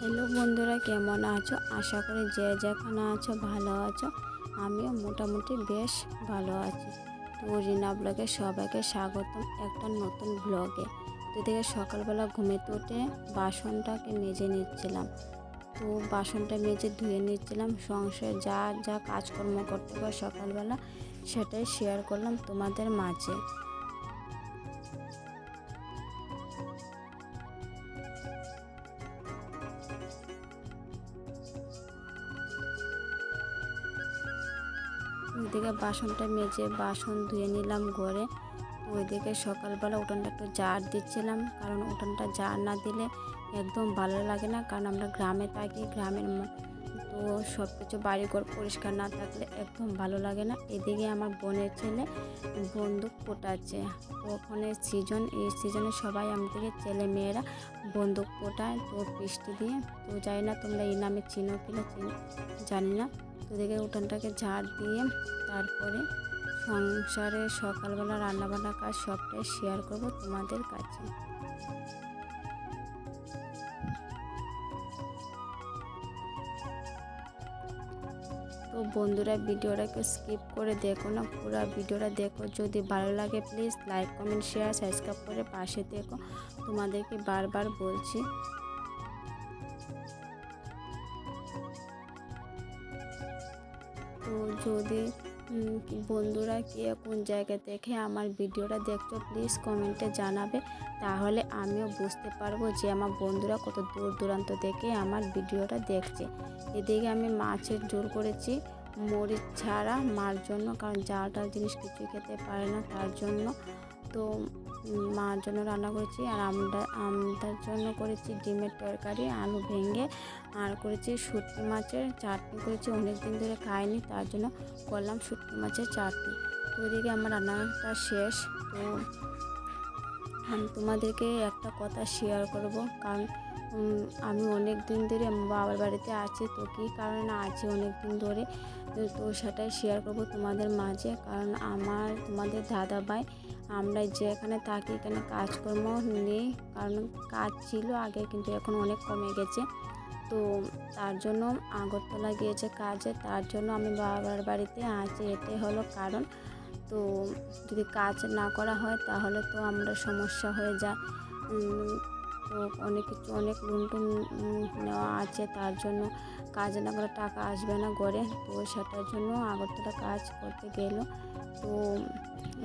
Hello বন্ধুরা, কেমন আছো? আশা করি যে যেখানে আছো ভালো আছো। আমিও মোটামুটি বেশ ভালো আছি। তো রিনা ব্লগে সবাইকে স্বাগতম একটা নতুন ব্লগে। তো দেখে সকালবেলা ঘুমেতে উঠে বাসনটাকে মেজে নিচ্ছিলাম। তো বাসনটা মেজে ধুয়ে নিচ্ছিলাম। সংসারে যা যা কাজকর্ম করতে হয় সকালবেলা সেটাই শেয়ার করলাম তোমাদের মাঝে। ওইদিকে বাসনটা মেজে বাসন ধুয়ে নিলাম ঘরে। ওইদিকে সকালবেলা উঠানটা একটু জার দিচ্ছিলাম, কারণ উঠানটা জার না দিলে একদম ভালো লাগে না, কারণ আমরা গ্রামে থাকি, গ্রামের তো সব কিছু বাড়িঘর পরিষ্কার না থাকলে একদম ভালো লাগে না। এদিকে আমার বোনের ছেলে বন্দুক ফোটাচ্ছে তো ওখানে সিজন, এই সিজনে সবাই আমাদেরকে ছেলে মেয়েরা বন্দুক ফোটায় তো বৃষ্টি দিয়ে, তো জানি না তোমরা এই নামে চিনো কিনা, চিনো জানি না। দেখে উঠানটাকে ঝাড় দিয়ে তারপরে সংসারে সকালবেলা রান্নাবান্না কাজ সবটাই শেয়ার করব তোমাদের কাছে। তো বন্ধুরা ভিডিওটাকে স্কিপ করে দেখো না, পুরো ভিডিওটা দেখো। যদি ভালো লাগে please like comment share subscribe করে পাশে দেখো। তোমাদেরকে বারবার বলছি। তো যদি বন্ধুরা কে কোন জায়গা দেখে আমার ভিডিওটা দেখছ প্লিজ কমেন্টে জানাবে। তাহলে আমিও বুঝতে পারব যে আমার বন্ধুরা কত দূর দূরান্ত থেকে আমার ভিডিওটা দেখছে। এদিকে আমি মাছের জোর করেছি, মরিচ ছাড়া মার জন্য, কারণ জালটা জিনিস কিছুই খেতে পারে না তার জন্য। তো মার জন্য রান্না করেছি আর আমরা আমাদের জন্য করেছি ডিমের তরকারি, আলু ভেঙে আর করেছি শুটকি মাছের চাটনি করেছি। অনেক দিন ধরে খাইনি, তার জন্য করলাম শুটকি মাছের চাটনি। তো আমার রান্নাটা শেষ। তো আমি তোমাদেরকে একটা কথা শেয়ার করব। কারণ আমি অনেক দিন ধরে বাবার বাড়িতে আছি। তো কী কারণে আছি অনেক দিন ধরে? তো সেটাই শেয়ার করব তোমাদের মাঝে। কারণ আমার, তোমাদের দাদা ভাই আমরা যেখানে থাকি, এখানে কাজকর্ম নেই, কারণ কাজ ছিল আগে, কিন্তু এখন অনেক কমে গেছে। তো তার জন্য আগরতলা গিয়েছে কাজে, তার জন্য আমি বাবার বাড়িতে আছি এটাই হলো কারণ। তো যদি কাজ না করা হয়, তাহলে তো আমরা সমস্যা হয়ে যায়। অনেক কিছু, অনেক লোন টুন নেওয়া আছে, তার জন্য কাজ না করে টাকা আসবে না ঘরে। তো সেটার জন্য আগরতলা কাজ করতে গেল। তো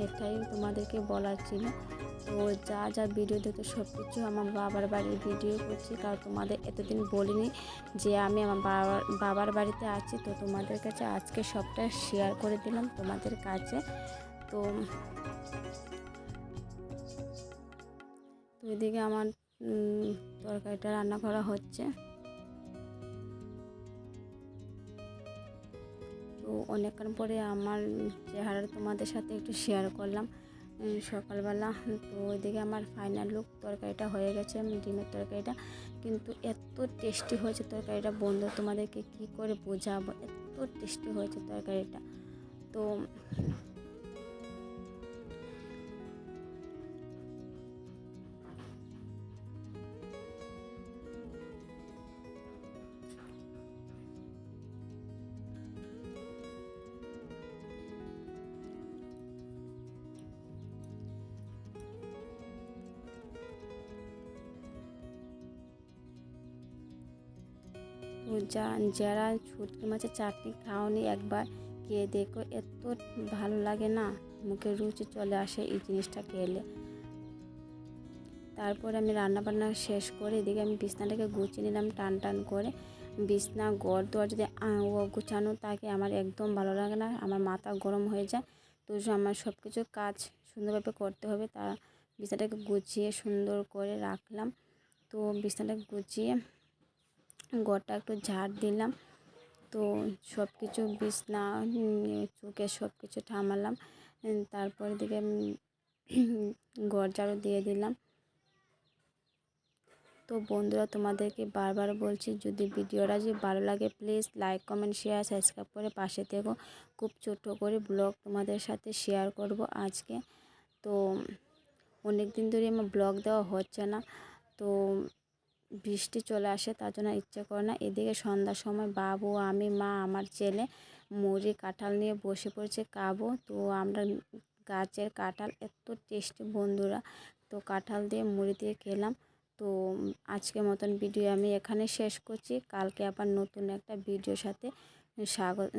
এটাই তোমাদেরকে বলার ছিল। তো যা যা ভিডিও দেখতে সব কিছু আমার বাবার বাড়ির ভিডিও করছি। কারণ তোমাদের এতদিন বলিনি যে আমি আমার বাবার বাবার বাড়িতে আছি। তো তোমাদের কাছে আজকে সবটা শেয়ার করে দিলাম তোমাদের কাছে। তো এদিকে আমার তরকারিটা রান্না করা হচ্ছে। তো অনেকক্ষণ পরে আমার চেহারা তোমাদের সাথে একটু শেয়ার করলাম। সকালবেলা তো ওইদিকে আমার ফাইনাল লুক তরকারিটা হয়ে গেছে ডিমের তরকারিটা। কিন্তু এত টেস্টি হয়েছে তরকারিটা, বন্ধু তোমাদেরকে কি করে বোঝাবো? এত টেস্টি হয়েছে তরকারিটা। তো যা, যারা শুটকি মাছের চাটনি খাওনি একবার খেয়ে দেখো, এত ভালো লাগে না? মুখে রুচি চলে আসে এই জিনিসটা খেলে। তারপর আমি রান্না বান্না শেষ করে এদিকে আমি বিছনাটাকে গুছিয়ে নিলাম টান টান করে। বিছনা গড় দোয়ার যদি গুছানো থাকে আমার একদম ভালো লাগে না, আমার মাথা গরম হয়ে যায়। তো আমার সব কিছু কাজ সুন্দরভাবে করতে হবে। তা বিছনাটাকে গুছিয়ে সুন্দর করে রাখলাম। তো বিছনাটাকে গুছিয়ে ঘরটা একটু ঝাড় দিলাম। তো সব কিছু বিছনা চুকে সব কিছু থামালাম। তারপর দিকে ঝাড়ু দিয়ে দিলাম। তো বন্ধুরা, তোমাদেরকে বারবার বলছি, যদি ভিডিওটা যদি ভালো লাগে please like comment share subscribe করে পাশে থেকো। খুব ছোট করে ব্লগ তোমাদের সাথে শেয়ার করব আজকে। তো অনেক দিন ধরে আমার ব্লগ দেওয়া হচ্ছে না। তো বৃষ্টি চলে আসে, তার জন্য ইচ্ছে করে না। এদিকে সন্ধ্যার সময় বাবু, আমি, মা, আমার ছেলে মুড়ি, কাঁঠাল নিয়ে বসে পড়েছে খাব তো আমরা গাছের কাঁঠাল এত টেস্টি বন্ধুরা। তো কাঁঠাল দিয়ে মুড়ি দিয়ে খেলাম। তো আজকের মতন ভিডিও আমি এখানে শেষ করছি। কালকে আবার নতুন একটা ভিডিওর সাথে স্বাগত